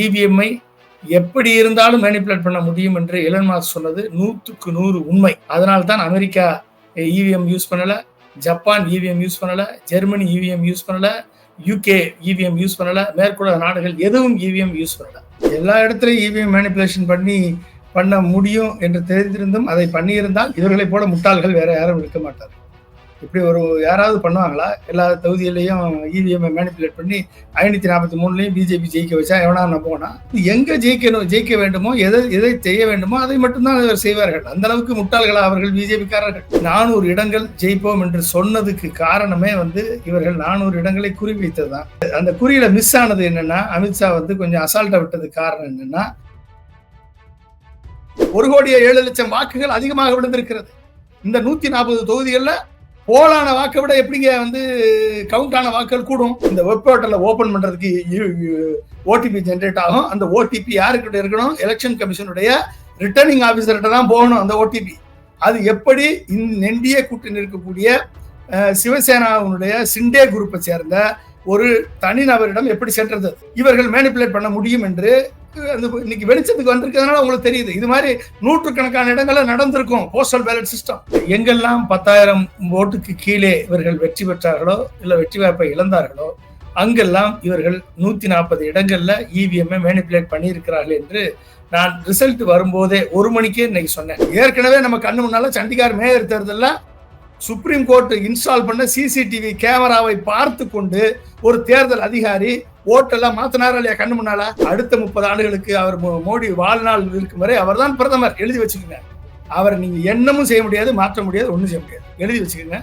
இவிஎம்ஐ எப்படி இருந்தாலும் மேனிப்புலேட் பண்ண முடியும் என்று எலன் சொன்னது நூற்றுக்கு நூறு உண்மை. அதனால தான் அமெரிக்கா இவிஎம் யூஸ் பண்ணலை ஜப்பான் இவிஎம் யூஸ் பண்ணலை ஜெர்மனி இவிஎம் யூஸ் பண்ணல யூகே இவிஎம் யூஸ் பண்ணலை மேற்குலக நாடுகள் எதுவும் இவிஎம் யூஸ் பண்ணலை. எல்லா இடத்துலையும் இவிஎம் மேனிப்புலேஷன் பண்ணி பண்ண முடியும் என்று தெரிந்திருந்தும் அதை பண்ணியிருந்தால் இவர்களைப் போல முட்டாள்கள் வேற யாரும் இருக்க மாட்டார்கள். இப்படி ஒரு யாராவது பண்ணுவாங்களா? எல்லா தொகுதியிலையும் இவிஎம் மேனிப்புலேட் பண்ணி ஐநூத்தி நாற்பத்தி மூணுலையும் பிஜேபி ஜெயிக்க வச்சா எவனா நம்புவானா? எங்க ஜெயிக்கணும் ஜெயிக்க வேண்டுமோ எதை எதை செய்ய வேண்டுமோ அதை மட்டும்தான் அவர் செய்வார்கள். அந்த அளவுக்கு முட்டாள்களா அவர்கள் பிஜேபிக்காரர்கள். நானூறு இடங்கள் ஜெயிப்போம் என்று சொன்னதுக்கு காரணமே வந்து இவர்கள் நானூறு இடங்களை குறிவைத்ததுதான். அந்த குறியில மிஸ் ஆனது என்னன்னா அமித்ஷா வந்து கொஞ்சம் அசால்ட்டா விட்டதுக்கு காரணம் என்னன்னா ஒரு கோடியே ஏழு லட்சம் வாக்குகள் அதிகமாக விழுந்திருக்கிறது. இந்த நூத்தி நாற்பது தொகுதிகளில் போலான வாக்கை விட எப்படிங்க வந்து கவுண்ட் ஆன வாக்குகள் கூடும்? இந்த வெப் போர்ட்டலை ஓபன் பண்றதுக்கு ஓடிபி ஜென்ரேட் ஆகும். அந்த ஓடிபி யாருக்கிட்ட இருக்கணும்? எலெக்ஷன் கமிஷனுடைய ரிட்டர்னிங் ஆஃபீஸர்கிட்ட தான் போகணும் அந்த ஓடிபி அது எப்படி நெண்டிய கூட்டணி இருக்கக்கூடிய சிவசேனாவுடைய சிண்டே குரூப்பை சேர்ந்த ஒரு தனிநபரிடம் எப்படி சென்றது? இவர்கள் மேனிப்புலேட் பண்ண முடியும் என்று அந்த இன்னைக்கு வெளிச்சத்துக்கு வந்திருக்கிறதுனால உங்களுக்கு தெரியுது. இது மாதிரி நூற்றுக்கணக்கான இடங்கள்ல நடந்திருக்கும் போஸ்டல் பேலட் சிஸ்டம் எங்கெல்லாம் பத்தாயிரம் ஓட்டுக்கு கீழே இவர்கள் வெற்றி பெற்றார்களோ இல்லை வெற்றி வாய்ப்பை இழந்தார்களோ அங்கெல்லாம் இவர்கள் நூத்தி நாற்பது இடங்கள்ல இவிஎம்ஐ மேனிப்புலேட் பண்ணியிருக்கிறார்கள் என்று நான் ரிசல்ட் வரும்போதே ஒரு மணிக்கே இன்னைக்கு சொன்னேன். ஏற்கனவே நம்ம கண்ணு முன்னால சண்டிகார் மேயர் தேர்தலில் சுப்ரீம் கோர்ட் இன்ஸ்டால் பண்ண சிசிடிவி கேமராவை பார்த்து கொண்டு ஒரு தேர்தல் அதிகாரி ஓட்டெல்லாம் மாத்தினாரா இல்லையா கண்ணு முன்னால? அடுத்த முப்பது ஆண்டுகளுக்கு அவர் மோடி வாழ்நாள் இருக்கும் வரை அவர் தான் பிரதமர். எழுதி வச்சுக்கோங்க. அவரை நீங்க என்னமும் செய்ய முடியாது மாற்ற முடியாது ஒன்றும் செய்ய முடியாது. எழுதி வச்சுக்கோங்க.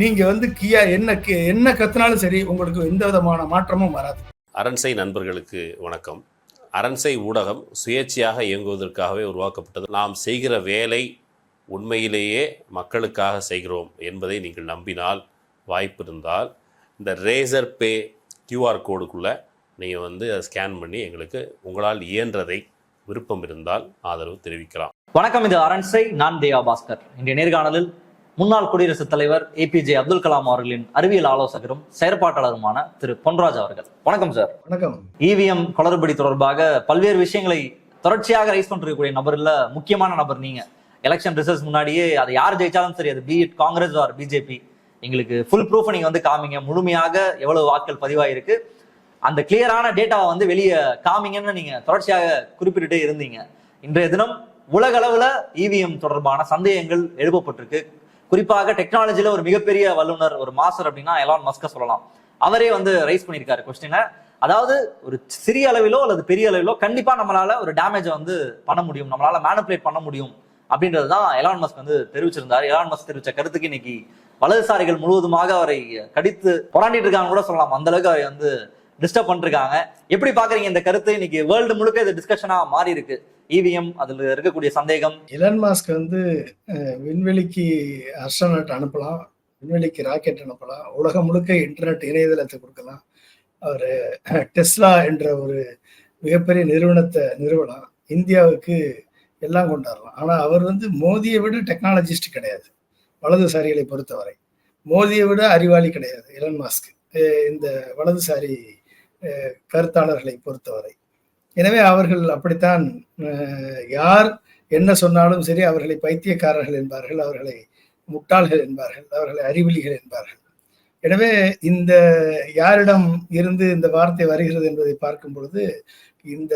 நீங்க வந்து கியா என்ன என்ன கத்துனாலும் சரி உங்களுக்கு எந்த விதமான மாற்றமும் வராது. அரண்சை நண்பர்களுக்கு வணக்கம். அரண்சை ஊடகம் சுயேட்சையாக இயங்குவதற்காகவே உருவாக்கப்பட்டது. நாம் செய்கிற வேலை உண்மையிலேயே மக்களுக்காக செய்கிறோம் என்பதை நீங்கள் நம்பினால் வாய்ப்பு இருந்தால் இந்த ரேசர் பே கியூஆர் கோடுக்குள்ளே நீங்கள் வந்து அதை ஸ்கேன் பண்ணி எங்களுக்கு உங்களால் இயன்றதை விருப்பம் இருந்தால் ஆதரவு தெரிவிக்கலாம். வணக்கம் இது அரண்சை நான் தேவா பாஸ்கர். இன்றைய நேர்காணலில் முன்னாள் குடியரசுத் தலைவர் ஏபிஜே அப்துல் கலாம் அவர்களின் அறிவியல் ஆலோசகரும் செயற்பாட்டாளருமான திரு பொன்ராஜ் அவர்கள். வணக்கம் சார் வணக்கம். இவிஎம் குளறுபடி தொடர்பாக பல்வேறு விஷயங்களை தொடர்ச்சியாக ரைஸ் பண்ணிருக்கக்கூடிய நபர்ல முக்கியமான நபர் நீங்க. எலெக்ஷன் ரிசல்ட்ஸ் முன்னாடியே அதை யார் ஜெயிச்சாலும் சரி அது be it Congress or BJP எங்களுக்கு ஃபுல் ப்ரூஃப் நீங்க வந்து காமிங்க. முழுமையாக எவ்வளவு வாக்கள் பதிவாயிருக்கு. அந்த கிளியரான டேட்டாவை வந்து வெளியே காமிங்கன்னு நீங்க தொடர்ச்சியாக குறிப்பிட்டுட்டே இருந்தீங்க. இன்றைய தினம் உலக அளவுல இவிஎம் தொடர்பான சந்தேகங்கள் எழுப்பப்பட்டிருக்கு. குறிப்பாக டெக்னாலஜியில் ஒரு மிகப்பெரிய வல்லுநர் ஒரு மாஸ்டர் அப்படின்னா எலான் மஸ்க சொல்லலாம். அவரே வந்து ரைஸ் பண்ணியிருக்காரு கொஸ்டினை அதாவது ஒரு சிறிய அளவிலோ அல்லது பெரிய அளவிலோ கண்டிப்பா நம்மளால ஒரு டேமேஜை வந்து பண்ண முடியும். நம்மளால மேனிப்புலேட் பண்ண முடியும். அப்படின்றது தான் எலான் மஸ்க் வந்து தெரிவிச்சிருந்தார். எலான் மஸ்க் தெரிவிச்ச கருத்துக்கு இன்னைக்கு வலதுசாரிகள் முழுவதுமாக அவரை கடித்து போராண்டிட்டு இருக்காங்க கூட சொல்லலாம். அந்த அளவுக்கு அவரை வந்து டிஸ்டர்ப் பண்ணிருக்காங்க. எப்படி பாக்குறீங்க இந்த கருத்து? இன்னைக்கு வேர்ல்டு முழுக்க இது டிஸ்கஷனா மாறி இருக்கு. இவிஎம் அதுல இருக்கக்கூடிய சந்தேகம். இலன் மாஸ்க் வந்து விண்வெளிக்கு அஸ்ட்ரோனட் அனுப்பலாம். விண்வெளிக்கு ராக்கெட் அனுப்பலாம். உலகம் முழுக்க இன்டர்நெட் இணையதளத்தை கொடுக்கலாம். அவர் டெஸ்லா என்ற ஒரு மிகப்பெரிய நிறுவனத்தை நிறுவலாம். இந்தியாவுக்கு எல்லாம் கொண்டாடலாம். ஆனால் அவர் வந்து மோதியை விட டெக்னாலஜிஸ்ட் கிடையாது. வலதுசாரிகளை பொறுத்தவரை. மோதியை விட அறிவாளி கிடையாது எலன் மாஸ்க் இந்த வலதுசாரி கருத்தாளர்களை பொறுத்தவரை. எனவே அவர்கள் அப்படித்தான் யார் என்ன சொன்னாலும் சரி அவர்களை பைத்தியக்காரர்கள் என்பார்கள் அவர்களை முட்டாள்கள் என்பார்கள் அவர்களை அறிவிலிகள் என்பார்கள். எனவே இந்த யாரிடம் இருந்து இந்த வார்த்தை வருகிறது என்பதை பார்க்கும் பொழுது இந்த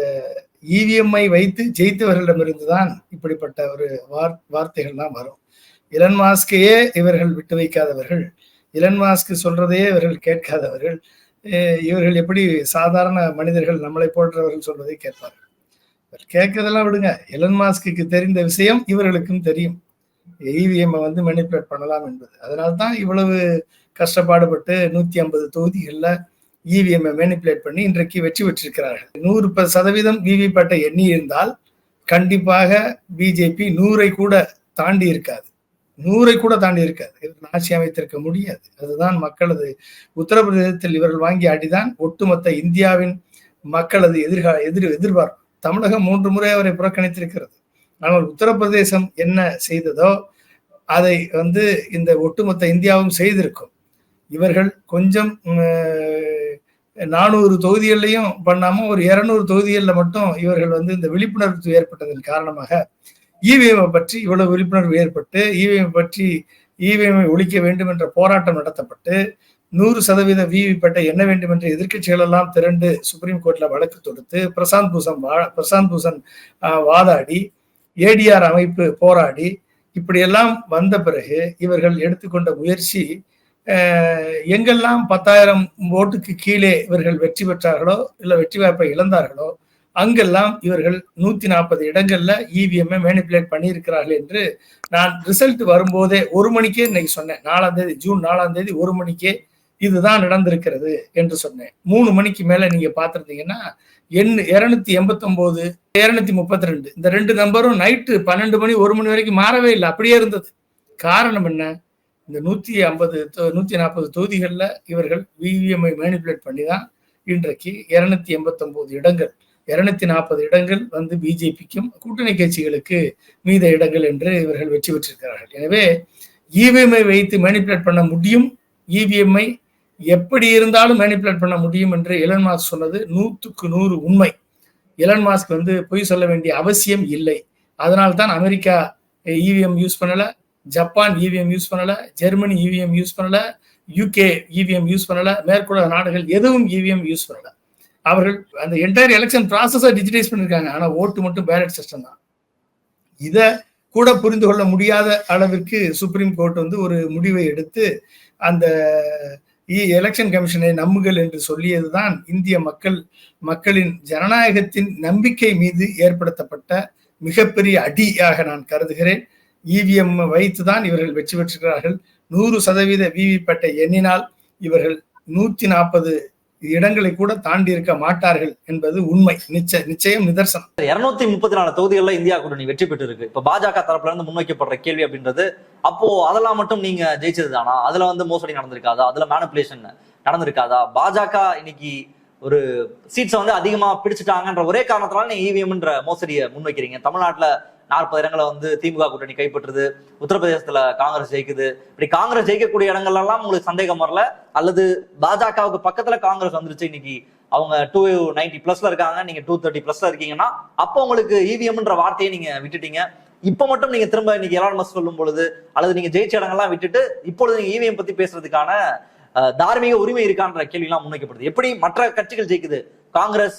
இவிஎம்ஐ வைத்து ஜெயித்தவர்களிடமிருந்து தான் இப்படிப்பட்ட ஒரு வார் வார்த்தைகள்லாம் வரும். இலன் மாஸ்கையே இவர்கள் விட்டு வைக்காதவர்கள். இலன் மாஸ்க் சொல்றதையே இவர்கள் கேட்காதவர்கள். இவர்கள் எப்படி சாதாரண மனிதர்கள் நம்மளை போன்றவர்கள் சொல்வதை கேட்பார்கள். கேட்கறதெல்லாம் விடுங்க. எலன் மாஸ்க்கு தெரிந்த விஷயம் இவர்களுக்கும் தெரியும். இவிஎம்ஐ வந்து மெனிபுலேட் பண்ணலாம் என்பது. அதனால்தான் இவ்வளவு கஷ்டப்பாடுபட்டு நூத்தி ஐம்பது தொகுதிகளில் இவிஎம்ஐ மேனிப்புலேட் பண்ணி இன்றைக்கு வெற்றி பெற்றிருக்கிறார்கள். நூறு சதவீதம் விவிபேட்டை எண்ணி இருந்தால் கண்டிப்பாக பிஜேபி நூறை கூட தாண்டி இருக்காது. நூறை கூட தாண்டி இருக்காது. ஆட்சி அமைத்திருக்க முடியாது. அதுதான் மக்களது உத்தரப்பிரதேசத்தில் இவர்கள் வாங்கிய அடிதான். ஒட்டுமொத்த இந்தியாவின் மக்களது எதிர்கால எதிர் எதிர்பார்ப்பு. தமிழகம் மூன்று முறை அவரை புறக்கணித்திருக்கிறது. ஆனால் உத்தரப்பிரதேசம் என்ன செய்ததோ அதை வந்து இந்த ஒட்டுமொத்த இந்தியாவும் செய்திருக்கும். இவர்கள் கொஞ்சம் நானூறு தொகுதிகள்லையும் பண்ணாம ஒரு இருநூறு தொகுதிகளில் மட்டும் இவர்கள் வந்து இந்த விழிப்புணர்வு ஏற்பட்டதன் காரணமாக இவிஎம் பற்றி இவ்வளவு விழிப்புணர்வு ஏற்பட்டு இவிஎம் பற்றி இவிஎம்ஐ ஒழிக்க வேண்டும் என்ற போராட்டம் நடத்தப்பட்டு நூறு சதவீத விவிபேட்டை என்ன வேண்டும் என்ற எதிர்க்கட்சிகள் எல்லாம் திரண்டு சுப்ரீம் கோர்ட்ல வழக்கு தொடுத்து பிரசாந்த் பூஷன் வா- பிரசாந்த் பூஷன் வாதாடி ஏடிஆர் அமைப்பு போராடி இப்படியெல்லாம் வந்த பிறகு இவர்கள் எடுத்துக்கொண்ட முயற்சி எங்கெல்லாம் பத்தாயிரம் ஓட்டுக்கு கீழே இவர்கள் வெற்றி பெற்றார்களோ இல்லை வெற்றி வாய்ப்பை இழந்தார்களோ அங்கெல்லாம் இவர்கள் நூத்தி நாற்பது இடங்கள்ல இவிஎம் மேனிப்புலேட் பண்ணியிருக்கிறார்கள் என்று நான் ரிசல்ட் வரும்போதே ஒரு மணிக்கே இன்னைக்கு சொன்னேன். நாலாம் தேதி ஜூன் நாலாம் தேதி ஒரு மணிக்கே இதுதான் நடந்திருக்கிறது என்று சொன்னேன். மூணு மணிக்கு மேல நீங்க பார்த்திருந்தீங்கன்னா எண் இருநூத்தி எண்பத்தி ஒன்பது இருநூத்தி முப்பத்தி ரெண்டு இந்த ரெண்டு நம்பரும் நைட்டு பன்னெண்டு மணி ஒரு மணி வரைக்கும் மாறவே இல்லை. அப்படியே இருந்தது. காரணம் என்ன? இந்த நூத்தி ஐம்பது நூத்தி நாற்பது தொகுதிகளில் இவர்கள் விவிஎம்ஐ மேனிபுலேட் பண்ணி தான் இன்றைக்கு இருநூத்தி எண்பத்தி ஒன்பது இடங்கள். இருநூத்தி நாற்பது இடங்கள் வந்து பிஜேபிக்கும் கூட்டணி கட்சிகளுக்கு மீத இடங்கள் என்று இவர்கள் வெற்றி பெற்றிருக்கிறார்கள். எனவே இவிஎம்ஐ வைத்து மேனிப்புலேட் பண்ண முடியும்? இவிஎம்ஐ எப்படி இருந்தாலும் மேனிப்புலேட் பண்ண முடியும் என்று எலன் மாஸ்க் சொன்னது நூற்றுக்கு நூறு உண்மை. எலன் மாஸ்க் வந்து பொய் சொல்ல வேண்டிய அவசியம் இல்லை. அதனால்தான் அமெரிக்கா இவிஎம் யூஸ் பண்ணல ஜப்பான் இவிஎம் யூஸ் பண்ணல ஜெர்மனி இவிஎம் யூஸ் பண்ணல யூகே இவிஎம் யூஸ் பண்ணல மேற்குலக நாடுகள் எதுவும் இவிஎம் யூஸ் பண்ணல. அவர்கள் அந்த என்டையர் எலெக்ஷன் ப்ராசஸை டிஜிட்டைஸ் பண்ணிருக்காங்க. ஆனா ஓட்டு மட்டும் பேலட் சிஸ்டம் தான். இதை கூட புரிந்து கொள்ள முடியாத அளவிற்கு சுப்ரீம் கோர்ட் வந்து ஒரு முடிவை எடுத்து அந்த எலெக்ஷன் கமிஷனை நம்புகள் என்று சொல்லியதுதான் இந்திய மக்கள் மக்களின் ஜனநாயகத்தின் நம்பிக்கை மீது ஏற்படுத்தப்பட்ட மிகப்பெரிய அடியாக நான் கருதுகிறேன். இவிஎம் வைத்துதான் இவர்கள் வெற்றி பெற்றிருக்கிறார்கள். நூறு சதவீத விவிபேட்டை எண்ணினால் இவர்கள் நூத்தி நாற்பது இடங்களை கூட தாண்டி இருக்க மாட்டார்கள் என்பது உண்மை. நிச்சய நிச்சயம் நிதர்சனம். இருநூத்தி முப்பத்தி நாலு தொகுதிகளில் இந்தியா கூட்டணி வெற்றி பெற்று இருக்கு இப்ப பாஜக தரப்புல இருந்து முன்வைக்கப்படுற கேள்வி அப்படின்றது அப்போ அதெல்லாம் மட்டும் நீங்க ஜெயிச்சது தானா அதுல வந்து மோசடி நடந்திருக்காதா? அதுல மேனிபுலேஷன் நடந்திருக்காதா? பாஜக இன்னைக்கு ஒரு சீட்ஸை வந்து அதிகமா பிடிச்சிட்டாங்கன்ற ஒரே காரணத்தினால நீங்க இவிஎம்ன்ற மோசடியை முன்வைக்கிறீங்க. தமிழ்நாட்டுல நாற்பது இடங்களை வந்து திமுக கூட்டணி கைப்பற்றுது உத்தரப்பிரதேசத்துல காங்கிரஸ் ஜெயிக்குது. இப்படி காங்கிரஸ் ஜெயிக்கக்கூடிய இடங்கள்ல எல்லாம் உங்களுக்கு சந்தேகம் வரல? அல்லது பாஜகவுக்கு பக்கத்துல காங்கிரஸ் வந்துருச்சு இன்னைக்கு. அவங்க டூ நைன்டி பிளஸ்ல இருக்காங்க நீங்க டூ தேர்ட்டி பிளஸ்ல இருக்கீங்கன்னா அப்போ உங்களுக்கு இவிஎம்ன்ற வார்த்தையை நீங்க விட்டுட்டீங்க. இப்ப மட்டும் நீங்க திரும்ப இன்னைக்கு எலான் சொல்லும் பொழுது அல்லது நீங்க ஜெயிச்ச இடங்கள்லாம் விட்டுட்டு இப்பொழுது நீங்க இவிஎம் பத்தி பேசுறதுக்கான தார்மீக உரிமை இருக்கான்ற கேள்வி எல்லாம் முன்வைக்கப்படுது. எப்படி மற்ற கட்சிகள் ஜெயிக்குது? காங்கிரஸ்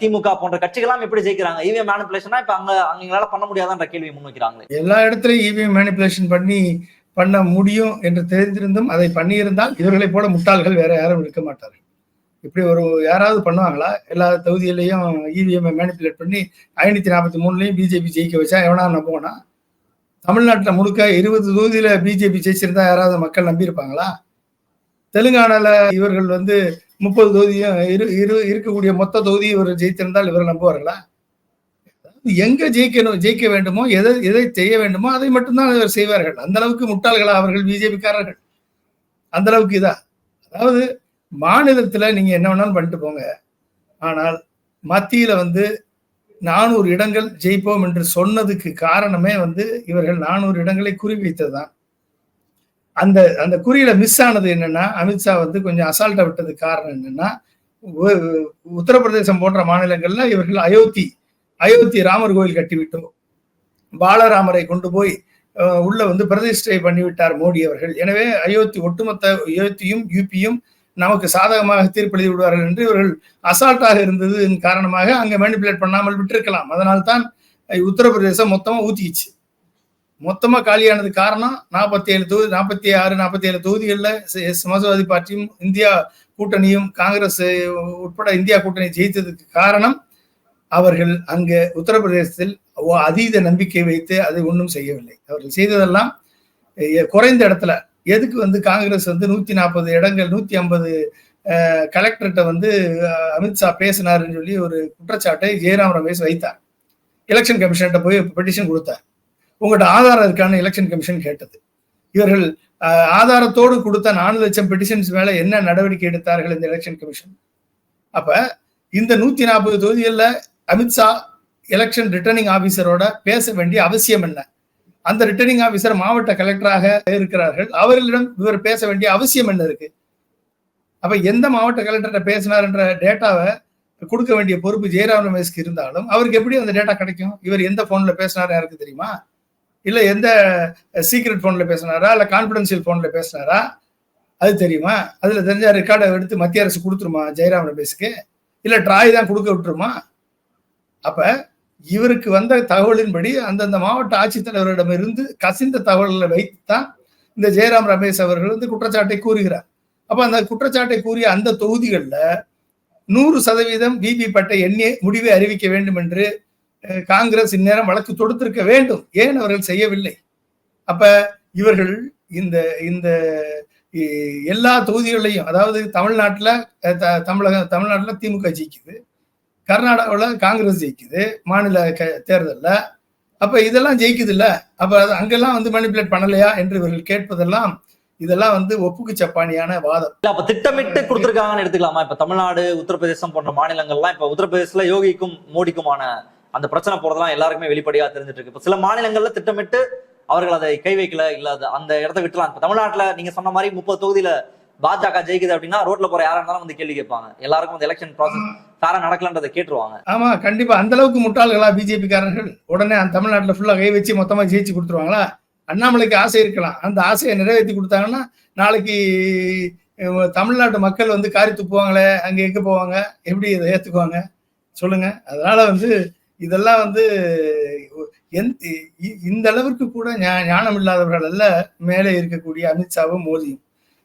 திமுக போன்ற கட்சிகள்லாம் எப்படி ஜெயிக்கிறாங்க. இவிஎம் மேனிபுலேஷனா இப்ப அங்க அங்க எங்களால பண்ண முடியாதான்ற கேள்வியை முன்வைக்கிறாங்களே. எல்லா இடத்துலயும் இவிஎம் மேனிபுலேஷன் பண்ணி பண்ண முடியும் என்று தெரிந்திருந்தும் அதை பண்ணியிருந்தால் இவர்களை போல முட்டாள்கள் வேற யாரும் இருக்க மாட்டார்கள். இப்படி ஒரு யாராவது பண்ணுவாங்களா? எல்லா தொகுதியிலையும் இவிஎம் மேனிப்புலேட் பண்ணி ஐநூத்தி நாற்பத்தி மூணுலையும் பிஜேபி ஜெயிக்க வச்சா எவனா நம்புவானா? தமிழ்நாட்டில் முழுக்க இருபது தொகுதியில பிஜேபி ஜெயிச்சிருந்தா யாராவது மக்கள் நம்பியிருப்பாங்களா? தெலுங்கானால இவர்கள் வந்து முப்பது தொகுதியும் இரு இரு இருக்கக்கூடிய மொத்த தொகுதி இவர் ஜெயித்திருந்தால் இவரை நம்புவார்களா? எங்க ஜெயிக்கணும் ஜெயிக்க வேண்டுமோ எதை எதை செய்ய வேண்டுமோ அதை மட்டும்தான் இவர் செய்வார்கள். அந்த அளவுக்கு முட்டாள்களா அவர்கள் பிஜேபிக்காரர்கள். அந்த அளவுக்கு இதா. அதாவது மாநிலத்துல நீங்க என்ன வேணாலும் பண்ணிட்டு போங்க. ஆனால் மத்தியில வந்து நானூறு இடங்கள் ஜெயிப்போம் என்று சொன்னதுக்கு காரணமே வந்து இவர்கள் நானூறு இடங்களை குறிவைத்ததுதான் அந்த அந்த குறியில மிஸ் ஆனது என்னன்னா அமித்ஷா வந்து கொஞ்சம் அசால்ட்டா விட்டதுக்கு காரணம் என்னன்னா உத்தரப்பிரதேசம் போன்ற மாநிலங்கள்ல இவர்கள் அயோத்தி அயோத்தி ராமர் கோயில் கட்டிவிட்டோம் பாலராமரை கொண்டு போய் உள்ள வந்து பிரதிஷ்டை பண்ணிவிட்டார் மோடி அவர்கள். எனவே அயோத்தி ஒட்டுமொத்த அயோத்தியும் யூபியும் நமக்கு சாதகமாக தீர்ப்பெழுதி விடுவார்கள் என்று இவர்கள் அசால்ட்டாக இருந்ததன் காரணமாக அங்கே மேனிப்புலேட் பண்ணாமல் விட்டிருக்கலாம். அதனால்தான் உத்தரப்பிரதேசம் மொத்தமாக ஊத்திக்கிச்சு. மொத்தமா காலியானது காரணம் நாற்பத்தி ஏழு தொகுதி நாற்பத்தி ஆறு நாற்பத்தி ஏழு தொகுதிகளில் சமாஜ்வாதி பார்ட்டியும் இந்தியா கூட்டணியும் காங்கிரஸ் உட்பட இந்தியா கூட்டணி ஜெயித்ததுக்கு காரணம் அவர்கள் அங்கே உத்தரப்பிரதேசத்தில் அதீத நம்பிக்கை வைத்து அதை ஒன்றும் செய்யவில்லை. அவர்கள் செய்ததெல்லாம் குறைந்த இடத்துல. எதுக்கு வந்து காங்கிரஸ் வந்து நூத்தி நாற்பது இடங்கள் நூத்தி ஐம்பது கலெக்டர்கிட்ட வந்து அமித்ஷா பேசினாருன்னு சொல்லி ஒரு குற்றச்சாட்டை ஜெயராம் ரமேஷ் வைத்தார். எலெக்ஷன் கமிஷன்கிட்ட போய் பெட்டிஷன் கொடுத்தார். உங்கள்கிட்ட ஆதாரம் இருக்கான்னு எலெக்ஷன் கமிஷன் கேட்டது. இவர்கள் ஆதாரத்தோடு கொடுத்த நாலு லட்சம் பெட்டிஷன்ஸ் மேல என்ன நடவடிக்கை எடுத்தார்கள் இந்த எலெக்ஷன் கமிஷன் அப்ப இந்த நூத்தி நாற்பது தொகுதிகளில் அமித்ஷா எலெக்ஷன் ரிட்டர்னிங் ஆபீசரோட பேச வேண்டிய அவசியம் என்ன? அந்த ரிட்டர்னிங் ஆபீசர் மாவட்ட கலெக்டராக இருக்கிறார்கள். அவர்களிடம் இவர் பேச வேண்டிய அவசியம் என்ன இருக்கு? அப்ப எந்த மாவட்ட கலெக்டர்கிட்ட பேசினார்ன்ற டேட்டாவை கொடுக்க வேண்டிய பொறுப்பு ஜெயராம் ரமேஷ்க்கு இருந்தாலும் அவருக்கு எப்படி அந்த டேட்டா கிடைக்கும்? இவர் எந்த போன்ல பேசினார் யாருக்கு தெரியுமா? இல்ல எந்த சீக்ரெட் போன்ல பேசினாரா? இல்ல கான்பிடன்சியல் போன்ல பேசினாரா? அது தெரியுமா? அதுல தெரிஞ்ச ரெக்கார்டை எடுத்து மத்திய அரசு கொடுத்துருமா? ஜெயராம் ரமேஷுக்கு இல்ல ட்ராய் தான் கொடுக்க விட்டுருமா? அப்ப இவருக்கு வந்த தகவலின்படி அந்தந்த மாவட்ட ஆட்சித்தலைவரிடமிருந்து கசிந்த தகவல்களை வைத்து தான் இந்த ஜெயராம் ரமேஷ் அவர்கள் வந்து குற்றச்சாட்டை கூறுகிறார். அப்ப அந்த குற்றச்சாட்டை கூறிய அந்த தொகுதிகளில் நூறு சதவீதம் பிபி பட்டை எண்ணி முடிவை அறிவிக்க வேண்டும் என்று காங்கிரஸ் இந்நேரம் வழக்கு தொடுத்திருக்க வேண்டும். ஏன் அவர்கள் செய்யவில்லை? அப்ப இவர்கள் இந்த இந்த எல்லா தொகுதிகளையும் அதாவது தமிழ்நாட்டில் த- தமிழக தமிழ்நாட்டில் திமுக ஜெயிக்குது. கர்நாடகாவில் காங்கிரஸ் ஜெயிக்குது. மாநில க- தேர்தலில். அப்போ இதெல்லாம் ஜெயிக்குது இல்லை அப்போ அது அங்கெல்லாம் வந்து மணிப்புலேட் பண்ணலையா என்று இவர்கள் கேட்பதெல்லாம் இதெல்லாம் வந்து ஒப்புக்கு சப்பானியான வாதம். இல்ல அப்ப திட்டமிட்டு கொடுத்துருக்காங்கன்னு எடுத்துக்கலாமா? இப்ப தமிழ்நாடு உத்தரப்பிரதேசம் போன்ற மாநிலங்கள்லாம் இப்ப உத்தரப்பிரதேசல யோகிக்கும் மோடிக்குமான அந்த பிரச்சனை போறதெல்லாம் எல்லாருக்குமே வெளிப்படையா தெரிஞ்சிட்டு இருக்கு. இப்ப சில மாநிலங்கள்ல திட்டமிட்டு அவர்கள் அதை கை வைக்கல இல்ல அந்த இடத்த விட்டுலாம். இப்ப தமிழ்நாட்டுல நீங்க சொன்ன மாதிரி முப்பது தொகுதியில பாஜக ஜெயிக்குது அப்படின்னா ரோட்ல போற யாரா இருந்தாலும் வந்து கேள்வி கேட்பாங்க. எல்லாருக்கும் அந்த எலெக்ஷன் ப்ராசஸ் ஃபேரா நடக்கலன்றதை கேட்டுருவாங்க. ஆமா கண்டிப்பா. அந்த அளவுக்கு முட்டாள்களா பிஜேபி காரர்கள் உடனே அந்த தமிழ்நாட்டுல ஃபுல்லா கை வச்சு மொத்தமா ஜெயிச்சு கொடுத்துருவாங்களா? அண்ணாமலைக்கு ஆசை இருக்கலாம். அந்த ஆசையை நிறைவேற்றி கொடுத்தாங்கன்னா நாளைக்கு தமிழ்நாட்டு மக்கள் வந்து காரி துப்புவாங்களே அங்க எங்க போவாங்க? எப்படி இதை ஏத்துக்குவாங்க? சொல்லுங்க. அதனால வந்து இதெல்லாம் வந்து இ- இந்த அளவிற்கு கூட ஞானம் இல்லாதவர்கள் அல்ல மேலே இருக்கக்கூடிய அமித்ஷாவும் மோதியும்.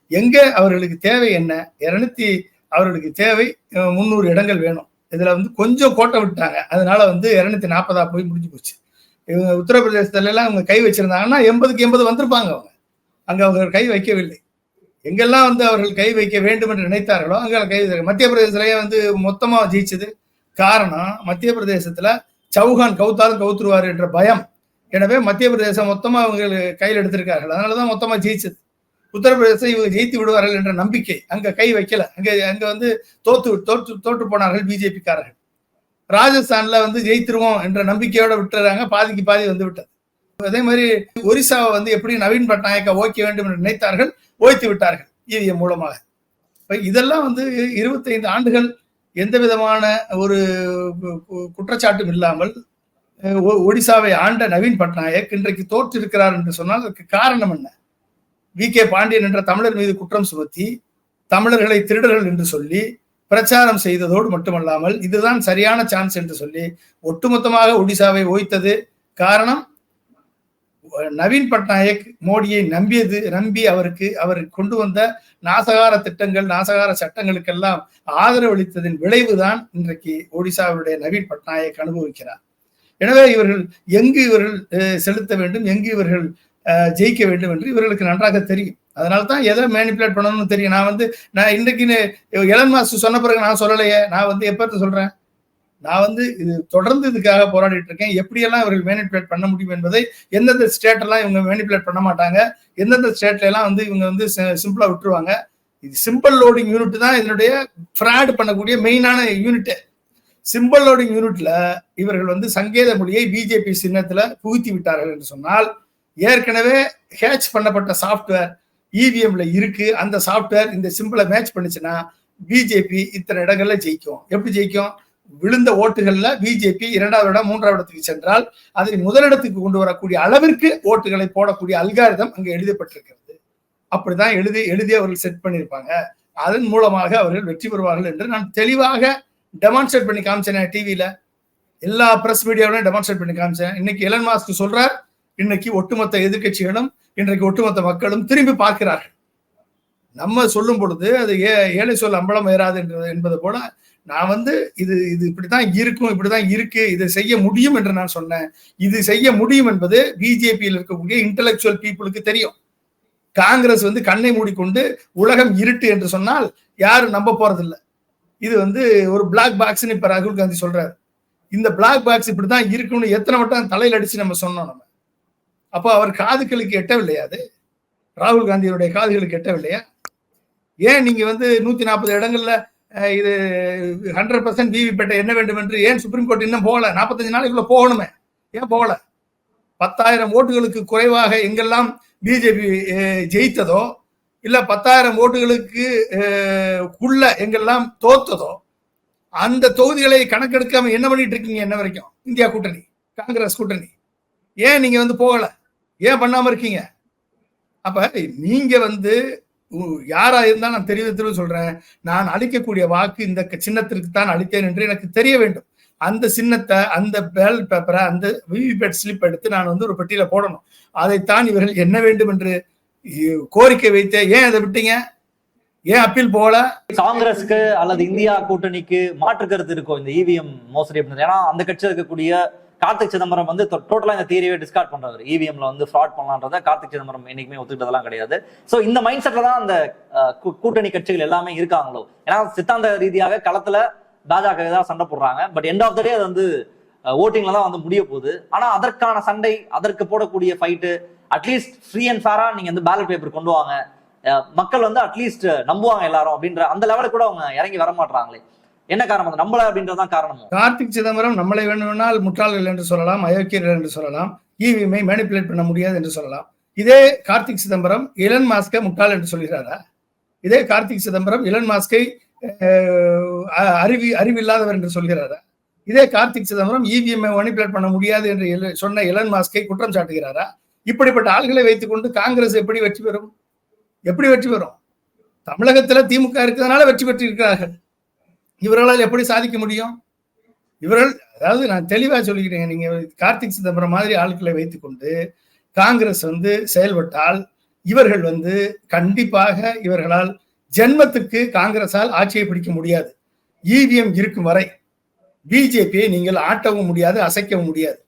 எங்க அவர்களுக்கு தேவை என்ன? இருநூத்தி அவர்களுக்கு தேவை முந்நூறு இடங்கள் வேணும். இதுல வந்து கொஞ்சம் கோட்டை விட்டாங்க அதனால வந்து இருநூத்தி நாற்பதா போய் முடிஞ்சு போச்சு. இவங்க உத்தரப்பிரதேசத்துல எல்லாம் அவங்க கை வச்சிருந்தாங்கன்னா எண்பதுக்கு எண்பது வந்திருப்பாங்க அவங்க. அங்க அவங்க கை வைக்கவில்லை. எங்கெல்லாம் வந்து அவர்கள் கை வைக்க வேண்டும் என்று நினைத்தார்களோ அங்கே கை மத்திய பிரதேசத்திலேயே வந்து மொத்தமா ஜெயிச்சது காரணம் மத்திய பிரதேசத்துல சவுகான் கவுத்தாலும் கவுத்துருவார் என்ற பயம். எனவே மத்திய பிரதேசம் மொத்தமா அவங்க கையில் எடுத்திருக்கார்கள். அதனாலதான் மொத்தமா ஜெயிச்சது. உத்தரப்பிரதேசம் இவங்க ஜெயித்து விடுவார்கள் என்ற நம்பிக்கை அங்க கை வைக்கல. அங்க அங்க வந்து தோத்து தோற்று தோற்று போனார்கள் பிஜேபிக்காரர்கள். ராஜஸ்தான்ல வந்து ஜெயித்துருவோம் என்ற நம்பிக்கையோட விட்டுறாங்க. பாதிக்கு பாதி வந்து விட்டது. அதே மாதிரி ஒரிசாவை வந்து எப்படி நவீன் பட்நாயக்கா ஓய்க்க வேண்டும் என்று நினைத்தார்கள்? ஓய்த்து விட்டார்கள். இவிஎம் மூலமாக. இதெல்லாம் வந்து இருபத்தைந்து ஆண்டுகள் எந்த விதமான ஒரு குற்றச்சாட்டும் இல்லாமல் ஒ- ஒடிசாவை ஆண்ட நவீன் பட்நாயக் இன்றைக்கு தோற்றிருக்கிறார் என்று சொன்னால் அதற்கு காரணம் என்ன? வி. கே. பாண்டியன் என்ற தமிழர் மீது குற்றம் சுமத்தி தமிழர்களை திருடர்கள் என்று சொல்லி பிரச்சாரம் செய்ததோடு மட்டுமல்லாமல் இதுதான் சரியான சான்ஸ் என்று சொல்லி ஒட்டுமொத்தமாக ஒடிசாவை ஓய்த்தது காரணம் நவீன் பட்நாயக் மோடியை நம்பியது நம்பி அவருக்கு அவர் கொண்டு வந்த நாசகார திட்டங்கள் நாசகார சட்டங்களுக்கெல்லாம் ஆதரவளித்ததின் விளைவுதான் இன்றைக்கு ஒடிசாவுடைய நவீன் பட்நாயக் அனுபவிக்கிறார். எனவே இவர்கள் எங்கு இவர்கள் செலுத்த வேண்டும் எங்கு இவர்கள் அஹ், ஜெயிக்க வேண்டும் என்று இவர்களுக்கு நன்றாக தெரியும். அதனால தான் எதை மேனிப்புலேட் பண்ணணும்னு தெரியும். நான் வந்து நான் இன்றைக்கு எலன் மாஸ்டர் சொன்ன பிறகு நான் சொல்லலையே. நான் வந்து எப்போ சொல்றேன்? நான் வந்து இது தொடர்ந்து இதுக்காக போராடிட்டு இருக்கேன். எப்படியெல்லாம் இவர்கள் மேனிப்புலேட் பண்ண முடியும் என்பதை எந்தெந்த ஸ்டேட்டெல்லாம் இவங்க மேனிப்புலேட் பண்ண மாட்டாங்க. எந்தெந்த ஸ்டேட்ல எல்லாம் வந்து இவங்க வந்து சிம்பிளா விட்டுருவாங்க. இது சிம்பிள் லோடிங் யூனிட் தான் இதனுடைய ஃப்ராட் பண்ணக்கூடிய மெயினான யூனிட்டு சிம்பிள் லோடிங் யூனிட்ல இவர்கள் வந்து சங்கேத மொழியை பிஜேபி சின்னத்துல புகுத்தி விட்டார்கள் என்று சொன்னால் ஏற்கனவே ஹேட்ச் பண்ணப்பட்ட சாஃப்ட்வேர் இவிஎம்ல இருக்கு. அந்த சாஃப்ட்வேர் இந்த சிம்பிளை மேட்ச் பண்ணுச்சுன்னா பிஜேபி இத்தனை இடங்கள்ல ஜெயிக்கும். எப்படி ஜெயிக்கும்? விழுந்த ஓட்டுகள்ல பிஜேபி இரண்டாவது இடம் மூன்றாவது இடத்துக்கு சென்றால் அதை முதலிடத்துக்கு கொண்டு வரக்கூடிய அளவிற்கு ஓட்டுகளை போடக்கூடிய அல்காரிதம் அங்கு எழுதப்பட்டிருக்கிறது. அப்படிதான் எழுதி எழுதி அவர்கள் செட் பண்ணியிருப்பாங்க. அதன் மூலமாக அவர்கள் வெற்றி பெறுவார்கள் என்று நான் தெளிவாக டெமான்ஸ்ட்ரேட் பண்ணி காமிச்சேன் டிவியில எல்லா பிரஸ் மீடியாவிலும் டெமான்ஸ்ட்ரேட் பண்ணி காமிச்சேன். இன்னைக்கு எலன் மாஸ்க் சொல்றார் இன்னைக்கு ஒட்டுமொத்த எதிர்கட்சிகளும் இன்றைக்கு ஒட்டுமொத்த மக்களும் திரும்பி பார்க்கிறார்கள். நம்ம சொல்லும் பொழுது அது ஏ ஏழை சொல் அம்பலம் ஏறாது என்பது போல நான் வந்து இது இது இப்படிதான் இருக்கும் இப்படிதான் இருக்கு இதை செய்ய முடியும் என்று நான் சொன்னேன். இது செய்ய முடியும் என்பது பிஜேபியில் இருக்கக்கூடிய இன்டலெக்சுவல் பீப்புளுக்கு தெரியும். காங்கிரஸ் வந்து கண்ணை மூடிக்கொண்டு உலகம் இருட்டு என்று சொன்னால் யாரும் நம்ப போறதில்லை. இது வந்து ஒரு பிளாக் பாக்ஸ்னு இப்ப ராகுல் காந்தி சொல்றாரு. இந்த பிளாக் பாக்ஸ் இப்படிதான் இருக்கும்னு எத்தனை வட்டம் தலையில் அடிச்சு நம்ம சொன்னோம் நம்ம. அப்போ அவர் காதுகளுக்கு எட்டவில்லையா அது? ராகுல் காந்தியினுடைய காதுகளுக்கு எட்டவில்லையா? ஏன் நீங்க வந்து நூத்தி நாற்பது இடங்கள்ல இது ஹண்ட்ரட் பர்சன்ட் விவிபேட்டை என்ன வேண்டும் என்று ஏன் சுப்ரீம் கோர்ட் இன்னும் போகல? நாற்பத்தஞ்சு இவ்வளோ போகணுமே. ஏன் போகல? பத்தாயிரம் ஓட்டுகளுக்கு குறைவாக எங்கெல்லாம் பிஜேபி ஜெயித்ததோ இல்லை பத்தாயிரம் ஓட்டுகளுக்கு உள்ள எங்கெல்லாம் தோத்ததோ அந்த தொகுதிகளை கணக்கெடுக்காம என்ன பண்ணிட்டு இருக்கீங்க என்ன வரைக்கும்? இந்தியா கூட்டணி காங்கிரஸ் கூட்டணி. ஏன் நீங்க வந்து போகல? ஏன் பண்ணாம இருக்கீங்க? அப்ப நீங்க வந்து உ- யாரா நான் தெளிவு சொல்றேன். நான் அளிக்கக்கூடிய வாக்கு இந்த க- சின்னத்திற்கு தான் அளித்தேன் என்று எனக்கு தெரிய வேண்டும். அந்த சின்னத்தை அந்த பேலட் பேப்பரை அந்த விவிபேட் ஸ்லிப் எடுத்து நான் வந்து ஒரு பெட்டியில போடணும். அதைத்தான் இவர்கள் என்ன வேண்டும் என்று கோரிக்கை வைத்து ஏன் அதை விட்டீங்க? ஏன் அப்பீல் போல காங்கிரஸ்க்கு அல்லது இந்தியா கூட்டணிக்கு மாற்று கருத்து இருக்கும் இந்த இவிஎம் மோசடி அப்படின்னு. ஏன்னா அந்த கட்சியில் இருக்கக்கூடிய கார்த்திக் சிதம்பரம் வந்து டோட்டலா இந்த தியரியை டிஸ்கார்ட் பண்றாரு. இவிஎம்ல வந்து ஃப்ராட் பண்ணலான்றத கார்த்திக் சிதம்பரம் என்னைக்குமே ஒத்துக்கிட்டதெல்லாம் கிடையாது. சோ இந்த மைண்ட் செட்ல தான் அந்த கூட்டணி கட்சிகள் எல்லாமே இருக்காங்களோ? ஏன்னா சித்தாந்த ரீதியாக களத்துல பாஜக தான் சண்டை போடுறாங்க. But end of the day அது வந்து ஓட்டிங்ல தான் வந்து முடிய போகுது. ஆனா அதற்கான சண்டை அதற்கு போடக்கூடிய fight at least free and ஃபேரா நீங்க வந்து பேலட் பேப்பர் கொண்டு வாங்க. மக்கள் வந்து அட்லீஸ்ட் நம்புவாங்க எல்லாரும் அப்படின்ற அந்த லெவலுக்கு கூட அவங்க இறங்கி வர மாட்டாங்களே என்ன காரணம்? அது அப்படின்றதான் காரணமோ. கார்த்திக் சிதம்பரம் நம்மளை வேணும்னால் முட்டாள்கள் என்று சொல்லலாம் அயோக்கியர்கள் என்று சொல்லலாம் இவிஎம்ஐ மேனிப்புலேட் பண்ண முடியாது என்று சொல்லலாம். இதே கார்த்திக் சிதம்பரம் இளன் மாஸ்கை முட்டாள் என்று சொல்கிறாரா? இதே கார்த்திக் சிதம்பரம் இளன் மாஸ்கை அறிவி அறிவில்லாதவர் என்று சொல்கிறாரா? இதே கார்த்திக் சிதம்பரம் இவிஎம்ஐ மேனிப்புலேட் பண்ண முடியாது என்று சொன்ன இளன் மாஸ்கை குற்றம் சாட்டுகிறாரா? இப்படிப்பட்ட ஆள்களை வைத்துக்கொண்டு காங்கிரஸ் எப்படி வெற்றி பெறும்? எப்படி வெற்றி பெறும்? தமிழகத்துல திமுக இருக்கிறதுனால வெற்றி பெற்று இருக்கிறார்கள் இவர்களால் எப்படி சாதிக்க முடியும்? இவர்கள் அதாவது நான் தெளிவாக சொல்லிக்கிறேன் நீங்க கார்த்திக் சிதம்பரம் மாதிரி ஆட்களை வைத்துக்கொண்டு காங்கிரஸ் வந்து செயல்பட்டால் இவர்கள் வந்து கண்டிப்பாக இவர்களால் ஜென்மத்துக்கு காங்கிரஸால் ஆட்சியை பிடிக்க முடியாது. இவிஎம் இருக்கும் வரை பிஜேபியை நீங்கள் ஆட்டவும் முடியாது அசைக்கவும் முடியாது.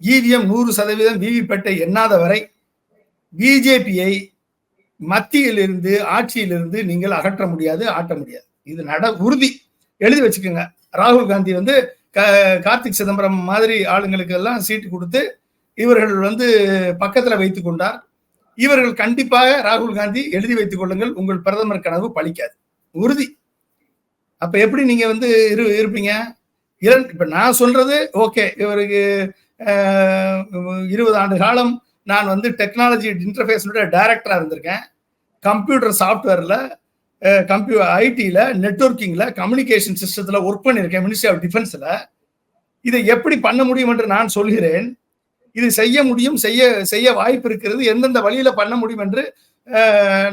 இவிஎம் நூறு சதவீதம் விவிபேட்டை எண்ணாத வரை பிஜேபியை மத்தியிலிருந்து ஆட்சியிலிருந்து நீங்கள் அகற்ற முடியாது ஆட்ட முடியாது. இது நட உறுதி. எழுதி வச்சுக்கோங்க. ராகுல் காந்தி வந்து க- கார்த்திக் சிதம்பரம் மாதிரி ஆளுங்களுக்கு எல்லாம் சீட்டு கொடுத்து இவர்கள் வந்து பக்கத்தில் வைத்து கொண்டார். இவர்கள் கண்டிப்பாக ராகுல் காந்தி எழுதி வைத்துக் கொள்ளுங்கள். உங்கள் பிரதமர் கனவு பழிக்காது. உறுதி. அப்ப எப்படி நீங்க வந்து இரு இருப்பீங்க? இரண் இப்ப நான் சொல்றது ஓகே இவருக்கு இருபது ஆண்டு காலம் நான் வந்து டெக்னாலஜி இன்டர்ஃபேஸோட டைரக்டரா இருந்திருக்கேன். கம்ப்யூட்டர் சாஃப்ட்வேர்ல கம்ப்யூ ஐடியில் நெட்ஒர்க்கிங்கில் கம்யூனிகேஷன் சிஸ்டத்தில் ஒர்க் பண்ணியிருக்கேன் மினிஸ்ட்ரி ஆஃப் டிஃபென்ஸில் இதை எப்படி பண்ண முடியும் என்று நான் சொல்கிறேன். இது செய்ய முடியும் செய்ய செய்ய வாய்ப்பு இருக்கிறது. எந்தெந்த வழியில் பண்ண முடியும் என்று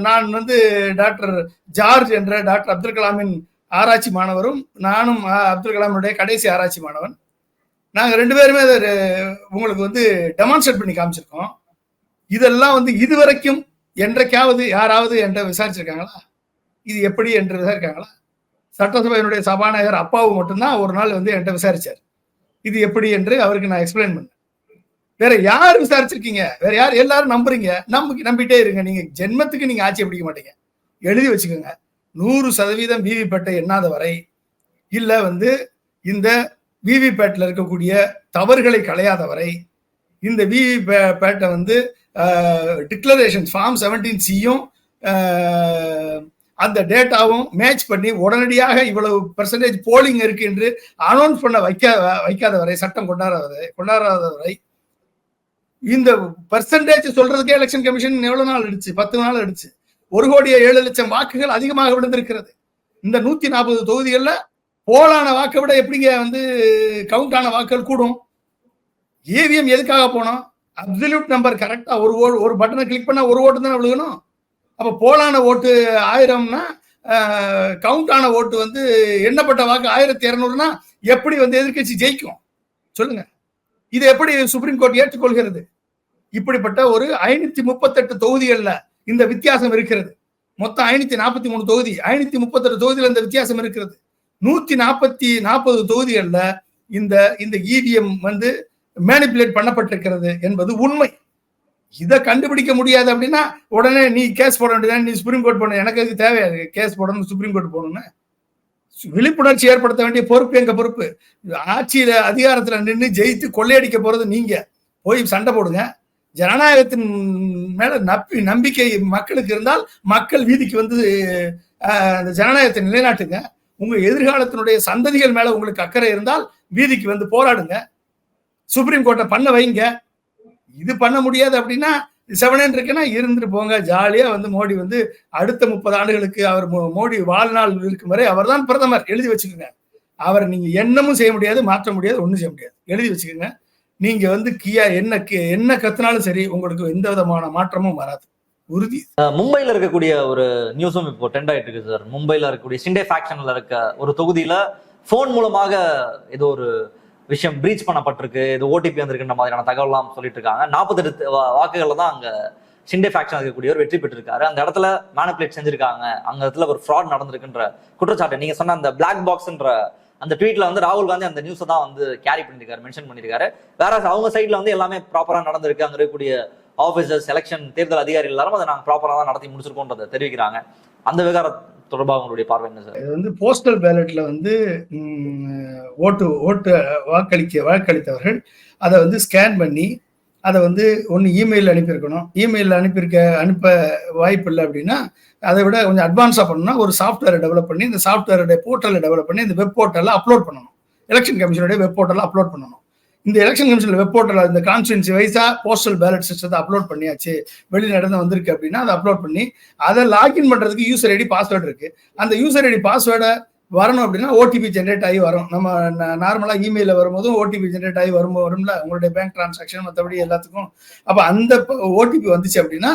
நான் வந்து டாக்டர் ஜார்ஜ் என்ற டாக்டர் அப்துல் கலாமின் ஆராய்ச்சி மாணவரும் நானும் அப்துல் கலாமுடைய கடைசி ஆராய்ச்சி மாணவன். நாங்கள் ரெண்டு பேருமே அதை உங்களுக்கு வந்து டெமான்ஸ்ட்ரேட் பண்ணி காமிச்சிருக்கோம். இதெல்லாம் வந்து இதுவரைக்கும் என்றைக்காவது யாராவது என்ற விசாரிச்சிருக்காங்களா? இது எப்படி என்று விசாரிக்காங்களா சட்டசபையினுடைய சபாநாயகர் அப்பாவு மட்டும்தான் ஒரு நாள் வந்து என்கிட்ட விசாரிச்சார். இது எப்படி என்று அவருக்கு நான் எக்ஸ்பிளைன் பண்ணேன். வேற யார் விசாரிச்சிருக்கீங்க? வேற யார் எல்லாரும் நம்புறீங்க? நம்பி நம்பிட்டே இருங்க. நீங்க ஜென்மத்துக்கு நீங்க ஆட்சியை பிடிக்க மாட்டீங்க. எழுதி வச்சுக்கோங்க. நூறு சதவீதம் விவிபேட்டை எண்ணாத வரை இல்ல வந்து இந்த விவிபேட்ல இருக்கக்கூடிய தவறுகளை களையாத வரை இந்த விவிபேட்டை வந்து டிக்ளரேஷன் ஃபார்ம் செவன்டீன் சியும் அந்த டேட்டாவும் மேட்ச் பண்ணி உடனடியாக இவ்வளவு பெர்சன்டேஜ் போலிங் இருக்கு என்று அனௌன்ஸ் பண்ண வைக்க வைக்காத வரை சட்டம் கொண்டாடாத வரை கொண்டாடாத வரை இந்த பெர்சன்டேஜ் சொல்றதுக்கே எலெக்ஷன் கமிஷன் எவ்வளவு நாள் எடுச்சு பத்து நாள் எடுச்சு ஒரு கோடியே ஏழு லட்சம் வாக்குகள் அதிகமாக விழுந்திருக்கிறது. இந்த நூத்தி நாற்பது தொகுதிகளில் போலான வாக்கை விட எப்படிங்க வந்து கவுண்ட் ஆன வாக்குகள் கூடும்? ஏவிஎம் எதுக்காக போனோம்? அப்சல்யூட் நம்பர் கரெக்டாக ஒரு ஓ- ஒரு பட்டனை கிளிக் பண்ணால் ஒரு ஓட்டு தானே விழுகணும்? அப்ப போலான ஓட்டு ஆயிரம்னா கவுண்ட் ஆன ஓட்டு வந்து எண்ணப்பட்ட வாக்கு ஆயிரத்தி இருநூறுனா எப்படி வந்து எதிர்க்கட்சி ஜெயிக்கும்? சொல்லுங்க. இது எப்படி சுப்ரீம் கோர்ட் ஏற்றுக்கொள்கிறது? இப்படிப்பட்ட ஒரு ஐநூத்தி முப்பத்தெட்டு தொகுதிகளில் இந்த வித்தியாசம் இருக்கிறது. மொத்தம் ஐநூத்தி நாற்பத்தி மூணு தொகுதி. ஐநூத்தி முப்பத்தெட்டு தொகுதியில் இந்த வித்தியாசம் இருக்கிறது. நூத்தி நாற்பத்தி நாற்பது தொகுதிகளில் இந்த இந்த இவிஎம் வந்து மேனிப்புலேட் பண்ணப்பட்டிருக்கிறது என்பது உண்மை. இதை கண்டுபிடிக்க முடியாது அப்படின்னா உடனே நீ கேஸ் போட வேண்டியதான் நீ சுப்ரீம் கோர்ட் போன எனக்கு அதுக்கு தேவையாது கேஸ் போடணும் சுப்ரீம் கோர்ட் போகணும்னு விழிப்புணர்ச்சி ஏற்படுத்த வேண்டிய பொறுப்பு எங்க பொறுப்பு? ஆட்சியில அதிகாரத்துல நின்று ஜெயித்து கொள்ளையடிக்க போறது நீங்க. போய் சண்டை போடுங்க. ஜனநாயகத்தின் மேல நப்பி நம்பிக்கை மக்களுக்கு இருந்தால் மக்கள் வீதிக்கு வந்து அந்த ஜனநாயகத்தை நிலைநாட்டுங்க. உங்க எதிர்காலத்தினுடைய சந்ததிகள் மேல உங்களுக்கு அக்கறை இருந்தால் வீதிக்கு வந்து போராடுங்க. சுப்ரீம் கோர்ட்டை பண்ண வைங்க. இது பண்ண முடியாது அப்படின்னா செவனன் இருக்குன்னா இருந்துட்டு போங்க. ஜாலியா வந்து மோடி வந்து அடுத்த முப்பது ஆண்டுகளுக்கு அவர் மோடி வாழ்நாள் இருக்கும் வரை அவர் தான் பிரதமர். எழுதி வச்சுக்கோங்க. அவரை நீங்க என்னமும் செய்ய முடியாது மாற்ற முடியாது ஒன்றும் செய்ய முடியாது. எழுதி வச்சுக்கோங்க. நீங்க வந்து கியா என்ன என்ன கத்துனாலும் சரி உங்களுக்கு எந்த விதமான மாற்றமும் வராது. உறுதி. மும்பையில் இருக்கக்கூடிய ஒரு நியூஸும் இப்போ ட்ரெண்ட் ஆயிட்டு இருக்கு சார் மும்பையில் இருக்கக்கூடிய சிண்டே ஃபேக்ஷன்ல இருக்க ஒரு தொகுதியில ஃபோன் மூலமாக ஏதோ ஒரு விஷயம் பிரீச் பண்ணப்பட்டிருக்கு இது ஓடிபி வந்திருக்குன்ற மாதிரியான தகவல்லாம் சொல்லிட்டு இருக்காங்க நாற்பத்தெட்டு வாக்குகள்ல தான் அங்க சிண்டே ஃபேக்ஷன் இருக்கக்கூடியவர் வெற்றி பெற்றிருக்காரு. அந்த இடத்துல மேனிபுலேட் செஞ்சிருக்காங்க. அங்க இடத்துல ஒரு ஃப்ராட் நடந்திருக்குன்ற குற்றச்சாட்டு. நீங்க சொன்ன அந்த பிளாக் பாக்ஸ்ன்ற அந்த ட்வீட்ல வந்து ராகுல் காந்தி அந்த நியூஸை தான் வந்து கேரி பண்ணிருக்காரு மென்ஷன் பண்ணியிருக்காரு. வேற அவங்க சைட்ல வந்து எல்லாமே ப்ராப்பரா நடந்திருக்கு. அங்க இருக்கக்கூடிய ஆஃபீஸர்ஸ் எலெக்ஷன் தேர்தல் அதிகாரிகள் எல்லாரும் அதை நாங்கள் ப்ராப்பராக தான் நடத்தி முடிச்சிருக்கோன்றதை தெரிவிக்கிறாங்க. அந்த விவகாரம் தொடர்பாக உங்களுடைய பார்வை என்ன சார்? இது வந்து போஸ்டல் பேலட்ல வந்து ஓட்டு ஓட்டு வாக்களிக்க வாக்களித்தவர்கள் அதை வந்து ஸ்கேன் பண்ணி அதை வந்து ஒன்று இமெயில் அனுப்பியிருக்கணும். இமெயில் அனுப்பியிருக்க அனுப்ப வாய்ப்பு இல்லை அப்படின்னா அதை விட கொஞ்சம் அட்வான்ஸாக பண்ணணும்னா ஒரு சாஃப்ட்வேரை டெவலப் பண்ணி இந்த சாஃப்ட்வேருடைய போர்ட்டலை டெவலப் பண்ணி இந்த வெப் போர்ட்டலில் அப்லோட் பண்ணணும். எலெக்ஷன் கமிஷனுடைய வெப் போர்ட்டலில் அப்லோட் பண்ணணும். இந்த எலெக்ஷன் கமிஷன் வெப் போர்ட்டலில் இந்த கான்ஸ்டியூன்சி வைஸாக போஸ்டல் பேலட் சிஸ்டத்தை அப்லோட் பண்ணியாச்சு. வெளிநடந்து வந்திருக்கு அப்படின்னா அதை அப்லோட் பண்ணி அதை லாக்இன் பண்ணுறதுக்கு யூசர் ஐடி பாஸ்வேர்டு இருக்குது அந்த யூசர் ஐடி பாஸ்வேர்டை வரணும் அப்படின்னா ஓடிபி ஜென்ரேட் ஆகி வரும். நம்ம நார்மலாக இமெயிலில் வரும்போதும் ஓடிபி ஜென்ரேட் ஆகி வரும் வரும்ல. உங்களுடைய பேங்க் டிரான்சாக்ஷன் மற்றபடி எல்லாத்துக்கும். அப்போ அந்த ஓடிபி வந்துச்சு அப்படின்னா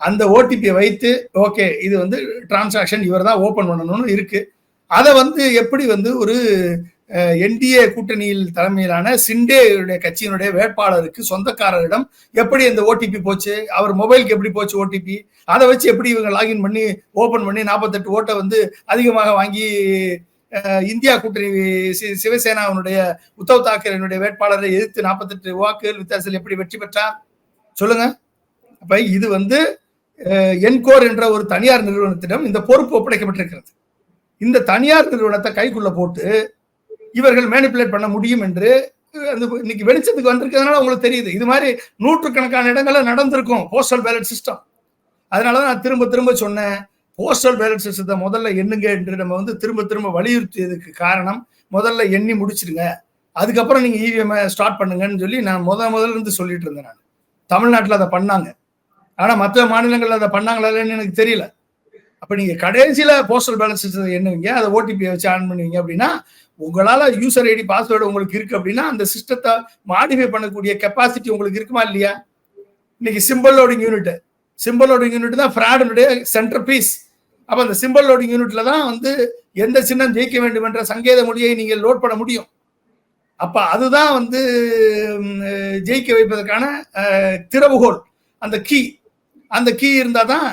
அந்த ஓடிபியை வைத்து ஓகே இது வந்து டிரான்சாக்ஷன் இவர் தான் ஓப்பன் பண்ணணும்னு இருக்குது அதை வந்து எப்படி வந்து ஒரு என்டிஏ கூட்டணியில் தலைமையிலான சிண்டேயுடைய கட்சியினுடைய வேட்பாளருக்கு சொந்தக்காரரிடம் எப்படி இந்த ஓடிபி போச்சு அவர் மொபைலுக்கு எப்படி போச்சு ஓடிபி அதை வச்சு எப்படி இவங்க லாகின் பண்ணி ஓபன் பண்ணி நாற்பத்தெட்டு ஓட்டை வந்து அதிகமாக வாங்கி இந்தியா கூட்டணி சி- சிவசேனாவினுடைய உத்தவ் தாக்கரேனுடைய வேட்பாளரை எதிர்த்து நாற்பத்தெட்டு வாக்குகள் வித்தியாசத்தில் எப்படி வெற்றி பெற்றார்? சொல்லுங்க. அப்ப இது வந்து என்கோர் என்ற ஒரு தனியார் நிறுவனத்திடம் இந்த பொறுப்பு ஒப்படைக்கப்பட்டிருக்கிறது. இந்த தனியார் நிறுவனத்தை கைக்குள்ள போட்டு இவர்கள் மேனிப்புலேட் பண்ண முடியும் என்று அந்த இன்னைக்கு வெளிச்சத்துக்கு வந்திருக்கிறதுனால உங்களுக்கு தெரியுது. இது மாதிரி நூற்றுக்கணக்கான இடங்கள்ல நடந்திருக்கும் போஸ்டல் பேலட் சிஸ்டம் அதனாலதான் நான் திரும்ப திரும்ப சொன்னேன். போஸ்டல் பேலட் சிஸ்டத்தை முதல்ல எண்ணுங்க என்று நம்ம வந்து திரும்ப திரும்ப வலியுறுத்தியதுக்கு காரணம் முதல்ல எண்ணி முடிச்சிருங்க. அதுக்கப்புறம் நீங்க இவிஎம் ஸ்டார்ட் பண்ணுங்கன்னு சொல்லி நான் முத முதல்ல இருந்து சொல்லிட்டு இருந்தேன் நான். தமிழ்நாட்டில் அதை பண்ணாங்க. ஆனா மற்ற மாநிலங்கள்ல அதை பண்ணாங்களா இல்லைன்னு எனக்கு தெரியல. அப்ப நீங்க கடைசியில போஸ்டல் பேலன்ஸ் சிஸ்டத்தை எண்ணுவீங்க அதை ஓடிபியை வச்சு ஆன் பண்ணுவீங்க அப்படின்னா உங்களால யூசர் ஐடி பாஸ்வேர்டு உங்களுக்கு இருக்கு அப்படின்னா அந்த சிஸ்டத்தை மாடிஃபை பண்ணக்கூடிய கெப்பாசிட்டி உங்களுக்கு இருக்குமா இல்லையா? இன்னைக்கு symbol loading unit symbol loading unit தான் ஃப்ராடனுடைய சென்டர் பீஸ் அப்ப அந்த சிம்பிள் லோடிங் யூனிட்ல தான் வந்து எந்த சின்னம் ஜெயிக்க வேண்டும் என்ற சங்கேத மொழியை நீங்கள் லோட் பண்ண முடியும். அப்ப அதுதான் வந்து ஜெயிக்க வைப்பதற்கான திறவுகோல் அந்த கீ அந்த கீ இருந்தால் தான்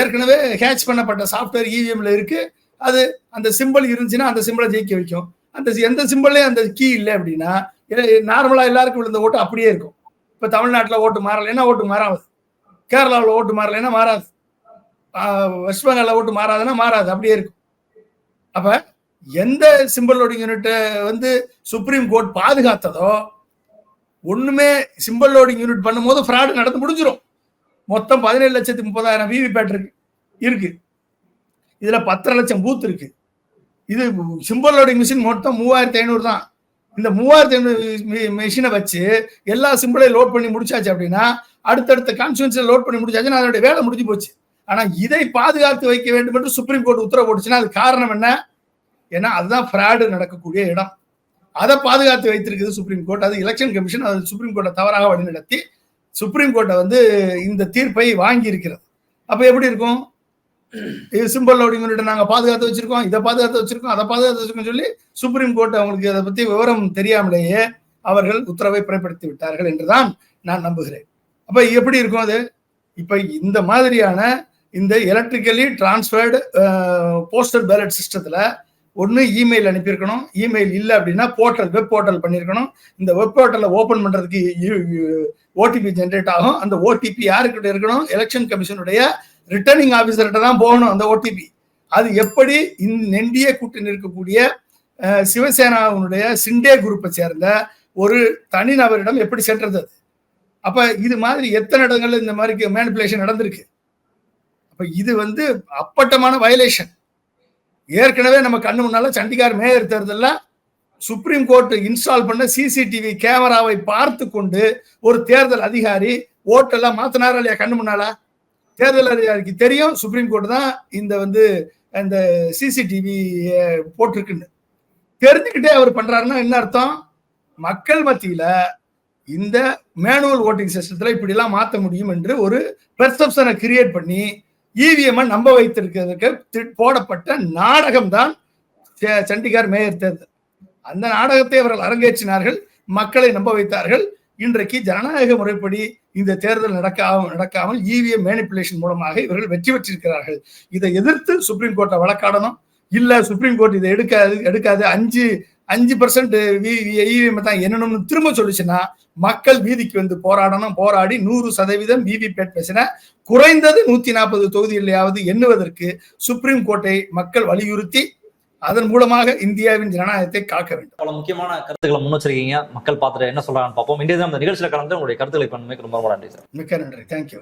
ஏற்கனவே ஹேட்ச் பண்ணப்பட்ட சாஃப்ட்வேர் இவிஎம்ல இருக்கு. அது அந்த சிம்பிள் இருந்துச்சுன்னா அந்த சிம்பிளை ஜெயிக்க வைக்கும். அந்த எந்த சிம்பிள்லேயும் அந்த கீ இல்லை அப்படின்னா நார்மலாக எல்லாருக்கும் விழுந்த ஓட்டு அப்படியே இருக்கும். இப்போ தமிழ்நாட்டில் ஓட்டு மாறலைன்னா ஓட்டு மாறாது. கேரளாவில் ஓட்டு மாறலைன்னா மாறாது. வெஸ்ட் பெங்காலில் ஓட்டு மாறாதுன்னா மாறாது. அப்படியே இருக்கும். அப்போ எந்த சிம்பிள் லோடிங் யூனிட்டை வந்து சுப்ரீம் கோர்ட் பாதுகாத்ததோ ஒன்றுமே சிம்பிள் லோடிங் யூனிட் பண்ணும்போது ஃப்ராடு நடந்து முடிஞ்சிடும் மொத்தம் பதினேழு லட்சத்தி முப்பதாயிரம் விவிபேட் இருக்கு. இருக்கு. இதில் பத்தரை லட்சம் பூத் இருக்குது இது சிம்பிள் லோடிங் மிஷின் மொத்தம் மூவாயிரத்தி ஐநூறு தான். இந்த மூவாயிரத்தி ஐநூறு மிஷினை வச்சு எல்லா சிம்பிளையும் லோட் பண்ணி முடிச்சாச்சு அப்படின்னா அடுத்தடுத்த கான்ஸ்டுவன்சியில் லோட் பண்ணி முடிச்சாச்சுன்னா அதனுடைய வேலை முடிஞ்சு போச்சு. ஆனால் இதை பாதுகாத்து வைக்க வேண்டும் என்று சுப்ரீம் கோர்ட் உத்தரவு போட்டுச்சுன்னா அது காரணம் என்ன? ஏன்னா அதுதான் ஃப்ராடு நடக்கக்கூடிய இடம். அதை பாதுகாத்து வைத்திருக்குது சுப்ரீம் கோர்ட் அது எலெக்ஷன் கமிஷன் அது சுப்ரீம் கோர்ட்டை தவறாக வழிநடத்தி சுப்ரீம் கோர்ட்டை வந்து இந்த தீர்ப்பை வாங்கி இருக்கிறது அப்போ எப்படி இருக்கும்? இது சிம்பிள் லோடிங் நாங்கள் நாங்க பாதுகாத்து வச்சிருக்கோம். இதை பாதுகாத்து வச்சிருக்கோம் அதை பாதுகாத்து வச்சிருக்கோம் சொல்லி சுப்ரீம் கோர்ட் அவங்களுக்கு அதை பத்தி விவரம் தெரியாமலேயே அவர்கள் உத்தரவை பிறப்படுத்தி விட்டார்கள் என்றுதான் நான் நம்புகிறேன். அப்ப எப்படி இருக்கும் அது? இப்ப இந்த மாதிரியான இந்த எலக்ட்ரிக்கலி டிரான்ஸ்ஃபர்டு போஸ்டல் பேலட் சிஸ்டத்துல ஒன்று இமெயில் அனுப்பியிருக்கணும். இமெயில் இல்லை அப்படின்னா போர்ட்டல் வெப் போர்ட்டல் பண்ணியிருக்கணும். இந்த வெப் போர்ட்டலை ஓப்பன் பண்ணுறதுக்கு ஓடிபி ஜென்ரேட் ஆகும். அந்த ஓடிபி யாருக்கிட்ட இருக்கணும்? எலெக்ஷன் கமிஷனுடைய ரிட்டர்னிங் ஆஃபீஸர்கிட்ட தான் போகணும் அந்த ஓடிபி அது எப்படி நெண்டிய கூட்டணி இருக்கக்கூடிய சிவசேனாவுடைய சிவசேனாவினுடைய சிண்டே குரூப்பை சேர்ந்த ஒரு தனிநபரிடம் எப்படி சென்றது அது? அப்ப இது மாதிரி எத்தனை இடங்கள்ல இந்த மாதிரி மேனிப்புலேஷன் நடந்திருக்கு? அப்ப இது வந்து அப்பட்டமான வயலேஷன் ஏற்கனவே நம்ம கண்ணு முன்னால சண்டிகார் மேயர் தேர்தலில் சுப்ரீம் கோர்ட் இன்ஸ்டால் பண்ண சிசிடிவி கேமராவை பார்த்து கொண்டு ஒரு தேர்தல் அதிகாரி ஓட்டெல்லாம் மாத்தினாரா இல்லையா கண்ணு முன்னாலா? தேர்தல் அதிகாரிக்கு தெரியும் சுப்ரீம் கோர்ட் தான் இந்த வந்து அந்த சிசிடிவி போட்டிருக்குன்னு. தெரிஞ்சுக்கிட்டே அவர் பண்றாருன்னா என்ன அர்த்தம்? மக்கள் மத்தியில இந்த மேனுவல் ஓட்டிங் சிஸ்டத்துல இப்படி எல்லாம் மாத்த முடியும் என்று ஒரு பெர்செப்ஷனை கிரியேட் பண்ணி இவிஎம் நம்ப வைத்திருக்கிறதுக்கு போடப்பட்ட நாடகம் தான் சண்டிகார் மேயர் தேர்தல். அந்த நாடகத்தை அவர்கள் அரங்கேற்றினார்கள் மக்களை நம்ப வைத்தார்கள். இன்றைக்கு ஜனநாயக முறைப்படி இந்த தேர்தல் நடக்காம நடக்காமல் இவிஎம் மேனிப்புலேஷன் மூலமாக இவர்கள் வெற்றி பெற்றிருக்கிறார்கள். இதை எதிர்த்து சுப்ரீம் கோர்ட்டை வழக்காடணும். இல்ல சுப்ரீம் கோர்ட் இதை எடுக்காது எடுக்காது. அஞ்சு அஞ்சு பர்சன்ட் இவிஎம் தான் என்னன்னு திரும்ப சொல்லுச்சுன்னா மக்கள் வீதிக்கு வந்து போராடணும். போராடி நூறு சதவீதம் விவிபேட் பேசின குறைந்தது நூத்தி நாற்பது தொகுதிகளையாவது எண்ணுவதற்கு சுப்ரீம் கோர்ட்டை மக்கள் வலியுறுத்தி அதன் மூலமாக இந்தியாவின் ஜனநாயகத்தை காக்க வேண்டும். பல முக்கியமான கருத்துக்களை முன் வச்சிருக்கீங்க மக்கள் பார்த்துட்டு என்ன சொல்றாங்கன்னு பார்ப்போம். இன்றைய தினம் இந்த நிகழ்ச்சியில கலந்து உங்களுடைய கருத்துக்களை பண்ணுமே ரொம்ப ரொம்ப நன்றி சார். மிக்க நன்றி. தேங்க்யூ